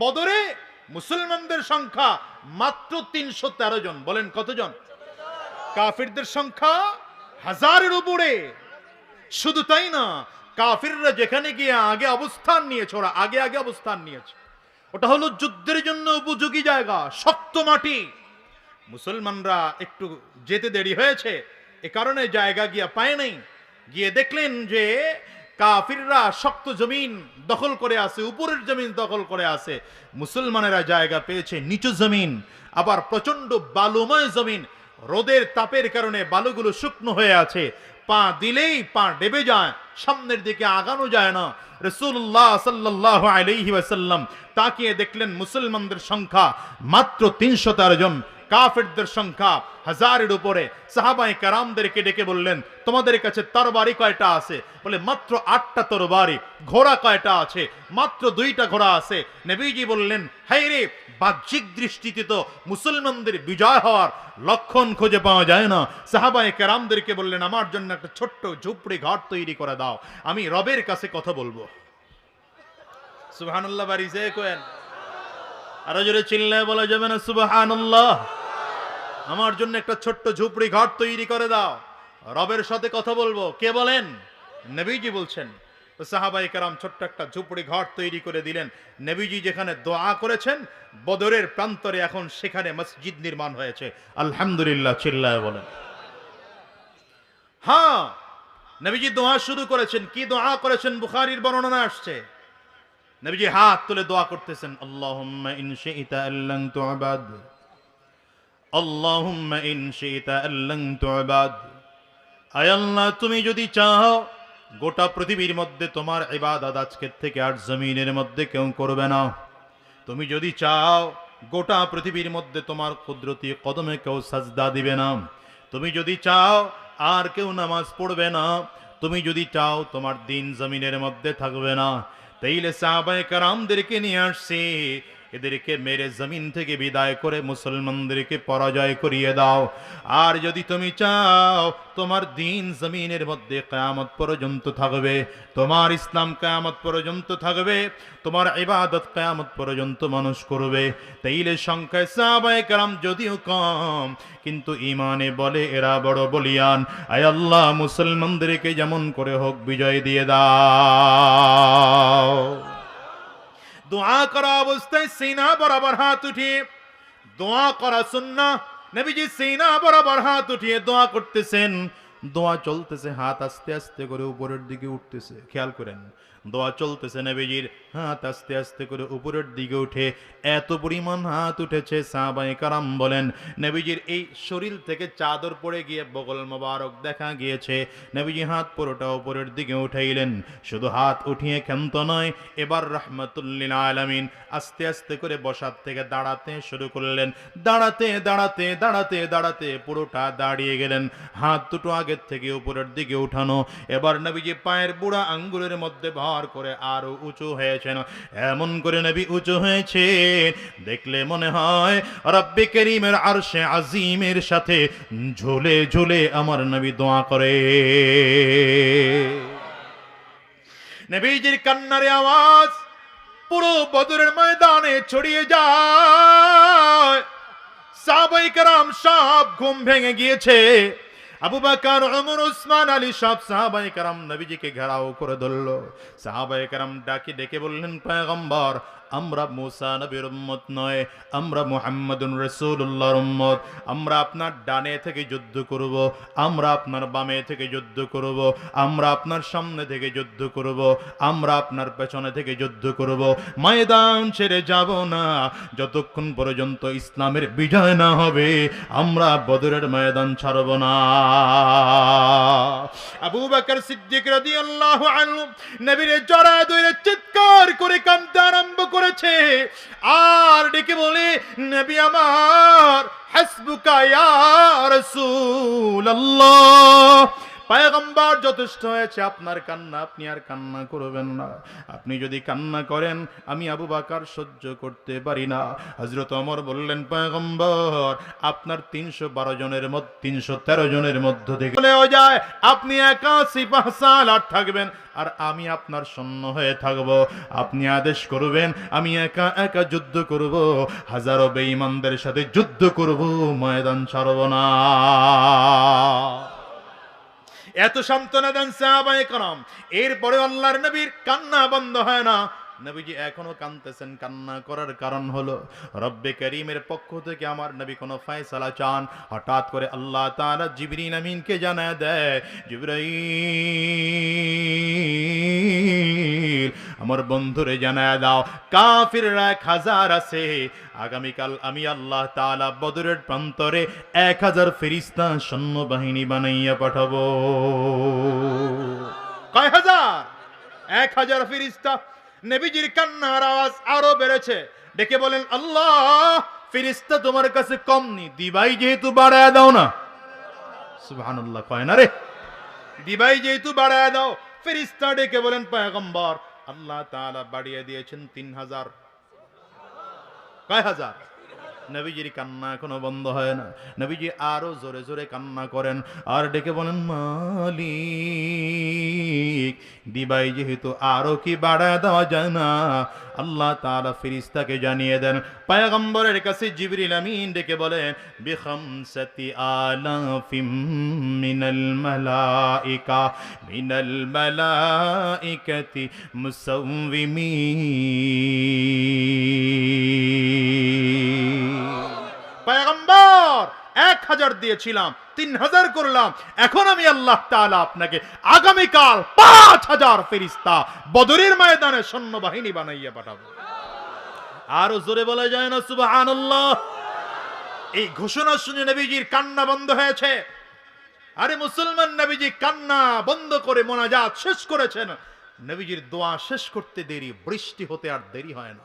বদরে মুসলমানদের সংখ্যা মাত্র তিনশো তেরো জন। বলেন কতজন? কাফিরদের সংখ্যা হাজারের উপরে। শুধু তাই না, কাফিররা যেখানে গিয়ে আগে অবস্থান নিয়েছে, ওরা আগে আগে অবস্থান নিয়েছে। ওটা হলো যুদ্ধের জন্য উপযোগী জায়গা, শক্ত মাটি। মুসলমানরা একটু যেতে দেরি হয়েছে, এ কারণে জায়গা গিয়া পায় নাই। গিয়ে দেখলেন যে কাফিররা শক্ত জমিন দখল করে আছে, উপরের জমিন দখল করে আছে। মুসলমানেরা জায়গা পেয়েছে নিচু জমিন, আবার প্রচণ্ড বালুময় জমিন। রোদের তাপের কারণে বালুগুলো শুকনো হয়ে আছে। পা দিলেই পা ডেবে যায়, সামনের দিকে আগানো যায় না। রসুল্লাহ সাল্লাহ আলাইহি ওয়াসাল্লাম তাকিয়ে দেখলেন মুসলমানদের সংখ্যা মাত্র তিনশো তেরো জন। কাফেরদের সংখ্যা হাজারের উপরে। সাহাবাই কারামদেরকে ডেকে বললেন, তোমাদের কাছে তরবারি কয়টা আছে? বলে, মাত্র আটটা তরবারি, ঘোড়া কয়টা আছে? মাত্র দুইটা ঘোড়া আছে। নবীজি বললেন হাই রে, বাহ্যিক দৃষ্টিতে তো মুসলমানদের বিজয় হওয়ার লক্ষণ খুঁজে পাওয়া যায় না। সাহাবাই কারামদেরকে বললেন, আমার জন্য একটা ছোট্ট ঝুপড়ি ঘর তৈরি করে দাও, আমি রবের কাছে কথা বলব। সুবহানাল্লাহ, বাড়ি যে কোয়েন। আরও জোরে চিল্লায় বলা যাবে না, সুবহানাল্লাহ। আমার জন্য একটা ছোট্ট ঝুপড়ি ঘর তৈরি করে দাও। রবের সাথে কথা বলব। কে বলেন? নবীজি বলছেন। সাহাবাই কারাম ছোট্ট একটা ঝুপড়ি ঘর তৈরি করে দিলেন। নবীজি যেখানে দোয়া করেছেন, বদরের প্রান্তরে এখন সেখানে মসজিদ নির্মাণ হয়েছে। আলহামদুলিল্লাহ, চিল্লায় বলেন। হ্যাঁ নবীজি দোয়া শুরু করেছেন। কি দোয়া করেছেন? বুখারির বর্ণনা আসছে। নবীজি হাত তুলে দোয়া করতেছেন, আল্লাহুম্মা ইন শি'তা আল্লান তু'বাদ। আল্লাহুম্মা ইন শি'তা আল্লান তু'বাদ আয় আল্লাহ, তুমি যদি চাও, গোটা পৃথিবীর মধ্যে তোমার ইবাদত আজকের থেকে আর জমিনের মধ্যে কেউ করবে না। তুমি যদি চাও, গোটা পৃথিবীর মধ্যে তোমার কুদরতি কদমে কেউ সাজদা দিবে না। তুমি যদি চাও, আর কেউ নামাজ পড়বে না। তুমি যদি চাও, তোমার দিন জমিনের মধ্যে থাকবে না। তাইলে সাহাবায়ে কারামদেরকে নিয়ে আসছি এদেরকে মেরে জমিন থেকে বিদায় করে মুসলমানদেরকে পরাজয় করিয়ে দাও। আর যদি তুমি চাও তোমার দিন জমিনের মধ্যে কেয়ামত পর্যন্ত থাকবে, তোমার ইসলাম কেয়ামত পর্যন্ত থাকবে, তোমার ইবাদত কেয়ামত পর্যন্ত মানুষ করবে। তাইলে সংখ্যায় সাহাবায়ে কারাম যদিও কম, কিন্তু ইমানে বলে এরা বড় বলিয়ান। আয় আল্লাহ, মুসলমানদেরকে যেমন করে হোক বিজয় দিয়ে দাও। দোয়া করা অবস্থায় সিনা বরাবর হাত উঠিয়ে দোয়া করা সুন্না। নবীজি সিনা বরাবর হাত উঠিয়ে দোয়া করতেছেন। দোয়া চলতেছে, হাত আস্তে আস্তে করে উপরের দিকে উঠতেছে। খেয়াল করেন দোয়া চলতেছে নবীজির। হাত আস্তে আস্তে করে উপরের দিকে উঠে এত পরিমাণ হাত উঠেছে সাহাবায়ে কারাম বলেন। নবীজির এই শরীর থেকে চাদর পড়ে গিয়ে বগল মোবারক দেখা গিয়েছে। নবীজি হাত পুরোটা উপরের দিকে উঠাইলেন। শুধু হাত উঠিয়ে ক্ষান্ত নয়, এবার রহমতুল্লিল আলামিন আস্তে আস্তে করে বসার থেকে দাঁড়াতে শুরু করলেন। দাঁড়াতে দাঁড়াতে দাঁড়াতে দাঁড়াতে পুরোটা দাঁড়িয়ে গেলেন। হাত দুটো আগের থেকে উপরের দিকে উঠানো। এবার নবীজি পায়ের বুড়া আঙ্গুলের মধ্যে ভর করে আরও উঁচু হয়েছেন। এমন করে নবী উঁচু হয়েছে। দেখলে মনে হয় রব্বে করিমের আরশে আজিমের সাথে ঝুলে ঝুলে আমার নবী দোয়া করে। নবীজির কান্নারে আওয়াজ পুরো বদরের ময়দানে ছড়িয়ে যায়। সাহাবাই কারাম সব ঘুম ভেঙে গিয়েছে। আবু বাকার ওমর ওসমান আলী সব সাহাবাই কারাম নবীজিকে ঘেরাও করে ধরলো। সাহাবাই কারাম ডাকি, ডেকে বললেন, পয়গম্বর আমরা মুসা নবীর উম্মত নয়, আমরা মুহাম্মদুন রাসূলুল্লাহর উম্মত। আমরা আপনার ডানে থেকে যুদ্ধ করব, আমরা আপনার বামে থেকে যুদ্ধ করব, আমরা আপনার সামনে থেকে যুদ্ধ করব, আমরা আপনার পেছনে থেকে যুদ্ধ করব। ময়দান ছেড়ে যাব না, যতক্ষণ পর্যন্ত ইসলামের বিজয় না হবে, আমরা বদরের ময়দান ছাড়ব না। আবু বকর সিদ্দিক রাদিয়াল্লাহু আনহু নবীর জড়ায় ধরে চিৎকার করে কাঁদতে আরম্ভ করেছে। আর ডেকে বলে নবী আমার হাসবুকা ইয়া রাসূলুল্লাহ। পায়গম্বর যথেষ্ট হয়েছে, আপনার কান্না আপনি আর কান্না করবেন না। আপনি যদি কান্না করেন, আমি আবু বাকার সহ্য করতে পারি না। হজরত অমর বললেন, পায়গম্বর, আপনার তিনশো বারো জনের মধ্যে, তিনশো তেরো জনের মধ্য থেকে চলেও যায়। আপনি একা সিপাহ সালার থাকবেন, আর আমি আপনার সৈন্য হয়ে থাকব। আপনি আদেশ করবেন, আমি একা একা যুদ্ধ করব। হাজারো বেঈমানদের সাথে যুদ্ধ করব, ময়দান ছাড়ব না। এত সান্ত্বনা দেন সাহাবায়ে করম। এরপরে আল্লাহর নবীর কান্না বন্ধ হয় না। নবীজি এখনও কানতেছেন কান্না করার কারণ হলো, রব্বে করিমের পক্ষ থেকে আমার নবী কোনো ফয়সালা চান। হঠাৎ করে আল্লাহ তাআলা জিবরিন আমিনকে জানায় দেয় জিবরাইল আমার বন্ধুরে জানায় দাও, কাফিররা এক হাজার আছে। আগামীকাল আমি আল্লাহ তাআলা বদরের প্রান্তরে এক হাজার ফেরিস্তা সৈন্যবাহিনী বানাইয়া পাঠাবো। কয় হাজার? এক হাজার ফিরিস্তা নবীজির কান্নার আওয়াজ আরও বেড়েছে। ডেকে বলেন, আল্লাহ ফিরিস্তা তোমার কাছে কম নি দিবাই যেহেতু বাড়ায় দাও না। সুবহানাল্লাহ, কয় না রে? দিবাই যেহেতু বাড়ায় দাও ফিরিস্তা ডেকে বলেন, পয়গম্বর, আল্লাহ তাআলা বাড়িয়ে দিয়েছেন তিন হাজার। কয় হাজার? নবীজির কান্না এখনও বন্ধ হয় না। নবীজি আরও জোরে জোরে কান্না করেন। আর ডেকে বলেন, মালিক, দিবাই যেহেতু আরও কি বাড়ায় দেওয়া যায় না, আল্লাহ তাআলা ফিরিস্তাকে জানিয়ে দেন, পায়গম্বরের কাছে জিবরিল আমিন ডেকে বলেন বিখামসাতি আলাফিম মিনাল মালাইকা, মিনাল মালাইকাতি মুসাউবিমিন পায়গম্বর এক হাজার দিয়েছিলাম, তিন হাজার করলাম। এখন আমি আল্লাহ তাআলা আপনাকে আগামীকাল পাঁচ হাজার ফেরিস্তা বদরের ময়দানে সৈন্যবাহিনী বানাইয়া পাঠাবো। আরও জোরে বলা যায় না, সুবহানাল্লাহ। এই ঘোষণা শুনে নবীজির কান্না বন্ধ হয়েছে। আরে মুসলমান নবীজি কান্না বন্ধ করে মোনাজাত শেষ করেছেন। নবীজির দোয়া শেষ করতে দেরি, বৃষ্টি হতে আর দেরি হয় না।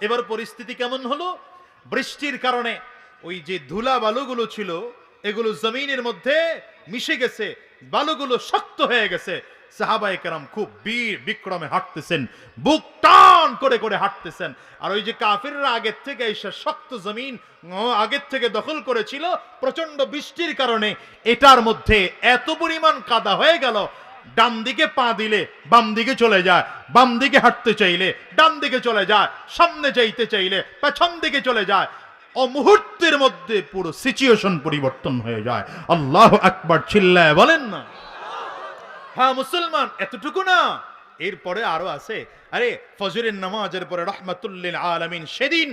এবার পরিস্থিতি কেমন হলো? বৃষ্টির কারণে ওই যে ধুলা বালুগুলো ছিল, এগুলো জমিনের মধ্যে মিশে গেছে, বালুগুলো শক্ত হয়ে গেছে। সাহাবাই কেরাম খুব বীর বিক্রমে হাঁটতেছেন, বুক টান করে করে হাঁটতেছেন। আর ওই যে কাফিররা আগের থেকে এসে শক্ত জমিন আগের থেকে দখল করেছিল প্রচণ্ড বৃষ্টির কারণে এটার মধ্যে এত পরিমাণ কাদা হয়ে গেল ডান দিকে পা দিলে বাম দিকে চলে যায় বাম দিকে হাঁটতে চাইলে ডান দিকে চলে যায়, সামনে যাইতে চাইলে পেছন দিকে চলে যায়। ও মুহূর্তের মধ্যে পুরো সিচুয়েশন পরিবর্তন হয়ে যায়। আল্লাহ আকবার চিল্লায় বলেন না। হ্যাঁ মুসলমান, এতটুকু না। এরপরে আরও আছে, আরে ফজরের নামাজের পরে রহমাতুল্লিল আলামিন সেদিন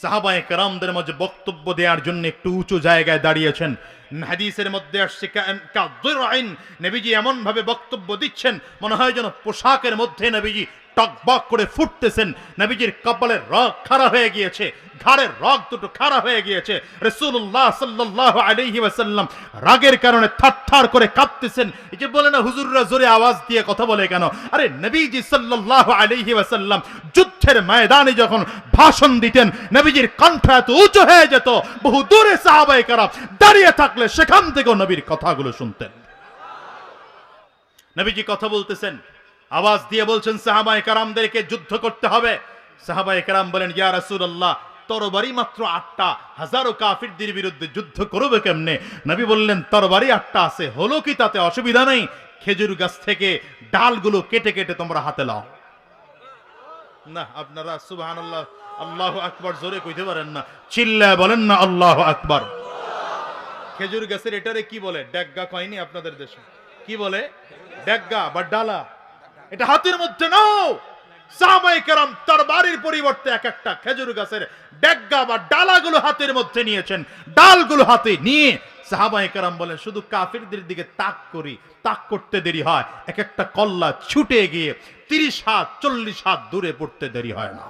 সাহাবায়ে কেরামদের মাঝে বক্তব্য দেওয়ার জন্য একটু উঁচু জায়গায় দাঁড়িয়েছেন। হাদিসের মধ্যে আসছে নেবিজি এমনভাবে এমন ভাবে বক্তব্য দিচ্ছেন, মনে হয় যেন পোশাকের মধ্যে নবীজি টকবক করে ফুটতেছেন। নবীজির কপালের রগ খাড়া হয়ে গিয়েছে ঘাড়ের রগ দুটো খাড়া হয়ে গিয়েছে। রসুল্লাহ সাল্লাহ আলাইহি ওয়াসাল্লাম রাগের কারণে থারথার করে কাঁপতেছেন। এই যে বলে না, হুজুররা জোরে আওয়াজ দিয়ে কথা বলে কেন? আরে নবীজি সাল্লাহ আলাইহি ওয়াসাল্লাম যুদ্ধের ময়দানে যখন ভাষণ দিতেন, নবীজির কণ্ঠ এত উঁচু হয়ে যেত, বহু দূরে সাহাবাই কারাম দাঁড়িয়ে থাকলে সেখান থেকেও নবীর কথাগুলো শুনতেন। নবীজি কথা বলতেছেন আওয়াজ দিয়ে বলছেন, সাহাবায়ে কারামদেরকে যুদ্ধ করতে হবে। সাহাবায়ে কারাম বলেন, ইয়া রাসূলুল্লাহ, তরবারি মাত্র আটটা, হাজারো কাফিরদের বিরুদ্ধে যুদ্ধ করবে কেমনে? নবী বললেন, তরবারি আটটা আছে, হলো কি তাতে অসুবিধা নেই? খেজুর গাছ থেকে ডালগুলো কেটে কেটে তোমরা হাতে লাও না, আপনারা সুবহানাল্লাহ, আল্লাহু আকবার জোরে কইতে পারেন না। চিল্লায় বলেন না, আল্লাহু আকবার। খেজুর গাছের এটারে কি বলে? ডেগগা কয়নি আপনাদের দেশে? কি বলে? ডেগগা বা ডালা। এটা হাতের মধ্যে নাও। সাহাবাই কেরাম তরবারির পরিবর্তে এক একটা খেজুর গাছের ডেগগা বা ডালাগুলো হাতের মধ্যে নিয়েছেন। ডালগুলো হাতে নিয়ে সাহাবাই কেরাম বলেন শুধু কাফিরদের দিকে তাক করি, তাক করতে দেরি হয়। এক একটা কল্লা ছুটে গিয়ে তিরিশ হাত, চল্লিশ হাত দূরে পড়তে দেরি হয় না।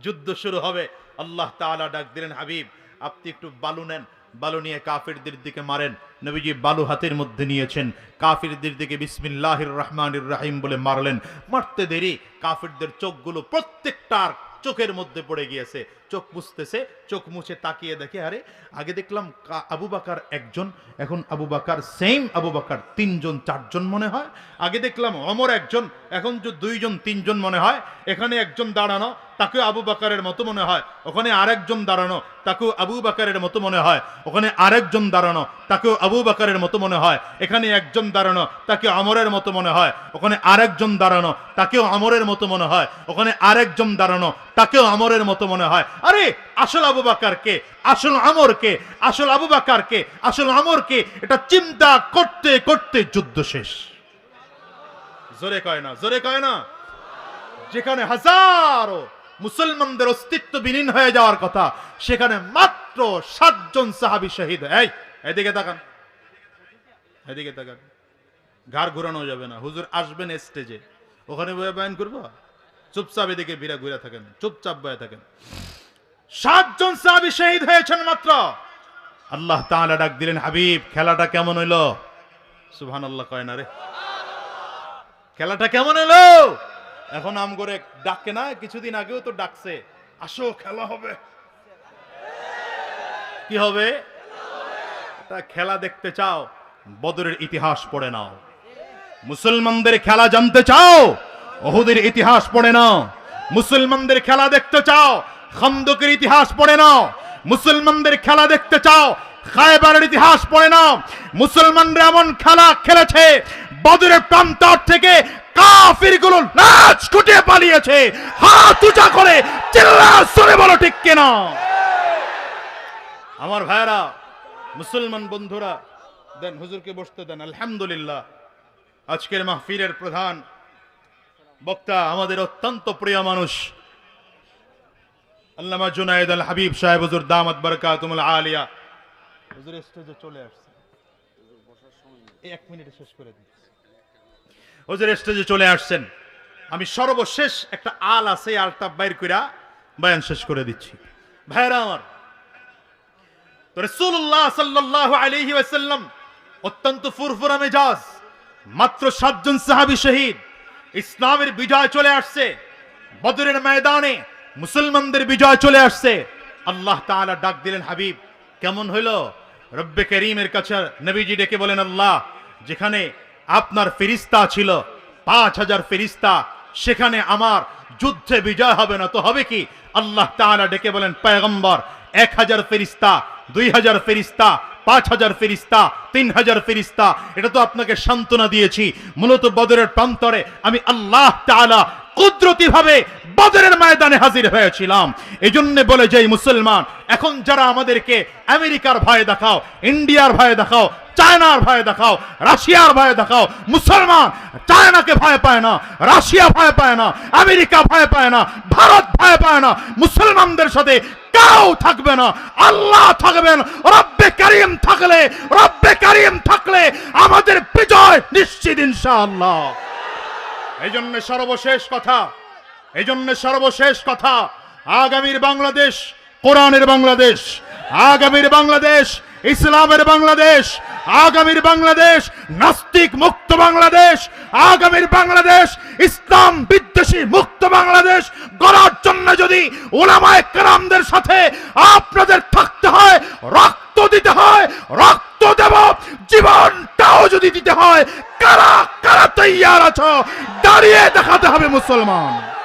যুদ্ধ শুরু হবে। আল্লাহ তাআলা ডাক দিলেন, হাবিব, আপনি একটু বালু নেন। বালু নিয়ে কাফিরদের দিকে মারেন। নবীজি বালু হাতের মধ্যে নিয়েছেন। কাফিরদের দিকে বিসমিল্লাহির রহমানির রাহিম বলে মারলেন। মারতে দেরি, কাফিরদের চোখগুলো প্রত্যেকটার চোখের মধ্যে পড়ে গিয়েছে। চোখ মুছতেছে, চোখ মুছে তাকিয়ে দেখে, আরে, আগে দেখলাম আবু বাকার একজন, এখন আবু বাকার সেম আবু বাকার, তিনজন, চারজন মনে হয়। আগে দেখলাম অমর একজন, এখন যে দুইজন, তিনজন মনে হয়। এখানে একজন দাঁড়ানো তাকেও আবু বাকারের মতো মনে হয়। ওখানে আরেকজন দাঁড়ানো তাকেও আবু বাকারের মতো মনে হয়। ওখানে আরেকজন দাঁড়ানো, তাকেও আবু বাকারের মতো মনে হয়। এখানে একজন দাঁড়ানো, তাকে আমরের মতো মনে হয়। ওখানে আরেকজন দাঁড়ানো, তাকেও আমরের মতো মনে হয়। ওখানে আরেকজন দাঁড়ানো, তাকেও আমরের মতো মনে হয়। আরে, আসল আবু বাকারকে আসল আমরকে আসল আবু বাকারকে আসল আমরকে এটা চিন্তা করতে করতে যুদ্ধ শেষ। জোরে কয় না, জোরে কয় না। যেখানে হাজারো মুসলমানদের অস্তিত্ব বিলীন হয়ে যাওয়ার কথা। সেখানে মাত্র সাতজন সাহাবি শহীদ। এই, এদিকে তাকান। এদিকে তাকান। ঘাড় ঘুরানো যাবে না। হুজুর আসবেন স্টেজে ওখানে বয়ে বয়ান করব? চুপচাপ এদিকে বিরা ঘুরে থাকেন। চুপচাপ বয়ে থাকেন। সাতজন সাহাবি শহীদ হয়েছেন মাত্র। আল্লাহ তাআলা ডাক দিলেন, হাবিব, খেলাটা কেমন হইল? সুবহান আল্লাহ কয় না রে। খেলাটা কেমন এলো এখন আম করে ডাকে না, কিছুদিন আগেও তো ডাকছে। আসো, খেলা হবে। কি হবে? খেলা দেখতে চাও, বদরের ইতিহাস পড়ে নাও। মুসলমানদের খেলা জানতে চাও, ওহুদের ইতিহাস পড়ে নাও। মুসলমানদের খেলা দেখতে চাও, খন্দকের ইতিহাস পড়ে নাও। মুসলমানদের খেলা দেখতে চাও, খায়বারের ইতিহাস পড়ে নাও। মুসলমানরা এমন খেলা খেলেছে, বদরের প্রান্তর থেকে কাফিরগুলো নাচ কুটিয়ে পালিয়েছে। হাত উঁচা করে চিল্লা সরে বলো ঠিক কেনা? আমার ভাইরা মুসলমান বন্ধুরা, দেন হুজুরকে বসতে দেন, আলহামদুলিল্লাহ। আজকের মাহফিলের প্রধান বক্তা আমাদের অত্যন্ত প্রিয় মানুষ, আল্লামা জুনায়েদ আল হাবিব সাহেব, হুজুর দামাত বারকাতুমুল আলিয়া। হুজুর স্টেজে চলে আসছে। এক মিনিটে শেষ করে দিই হুজুর স্টেজে চলে আসছেন। আমি সর্বশেষ একটা আল আছে আলটা বাইর কইরা বয়ান শেষ করে দিচ্ছি। ভাইরা আমার ইসলামের বিজয় চলে আসছে, বদরের ময়দানে মুসলমানদের বিজয় চলে আসছে। আল্লাহ তাআলা ডাক দিলেন, হাবিব, কেমন হইল? রব্বে করিমের কাছে নবীজি ডেকে বলেন, আল্লাহ, যেখানে আপনার ফেরিস্তা ছিল। পাঁচ হাজার ফেরিস্তা, সেখানে আমার যুদ্ধে বিজয় হবে না তো হবে কি? আল্লাহ তাহারা ডেকে বলেন পয়গম্বর এক হাজার ফেরিস্তা, দুই হাজার ফেরিস্তা, পাঁচ হাজার ফেরিস্তা, তিন হাজার ফেরিস্তা, এটা তো আপনাকে সান্ত্বনা দিয়েছি। মূলত বদরের প্রান্তরে আমি আল্লাহ তাআলা কুদরতি ভাবে বদরের ময়দানে হাজির হয়েছিলাম। এই জন্য বলে যে মুসলমান, এখন যারা আমাদেরকে আমেরিকার ভয় দেখাও, ইন্ডিয়ার ভয় দেখাও, চায়নার ভয় দেখাও, রাশিয়ার ভয় দেখাও, মুসলমান চায়নাকে ভয় পায় না, রাশিয়া ভয় পায় না, আমেরিকা ভয় পায় না, ভারত ভয় পায় না, মুসলমানদের সাথে কেউ থাকবে না, আল্লাহ থাকবেন, রব্বে কারিম থাকলে, রব্বে কারিম থাকলে আমাদের বিজয় নিশ্চিত ইনশাআল্লাহ। এই জন্য সর্বশেষ কথা এই জন্য সর্বশেষ কথা, আগামীর বাংলাদেশ, কোরআনের বাংলাদেশ, আগামীর বাংলাদেশ, ইসলামের বাংলাদেশ, আগামীর বাংলাদেশ, নাস্তিক মুক্ত বাংলাদেশ, আগামীর বাংলাদেশ, ইসলাম বিদ্বেষী মুক্ত বাংলাদেশ গড়ার জন্য যদি ওলামায়ে কেরামদের সাথে আপনাদের থাকতে হয়, রক্ত দিতে হয় রক্ত দেব। জীবনটাও যদি দিতে হয় কারা কারা তৈয়ার আছো? দাঁড়িয়ে দেখাতে হবে মুসলমান।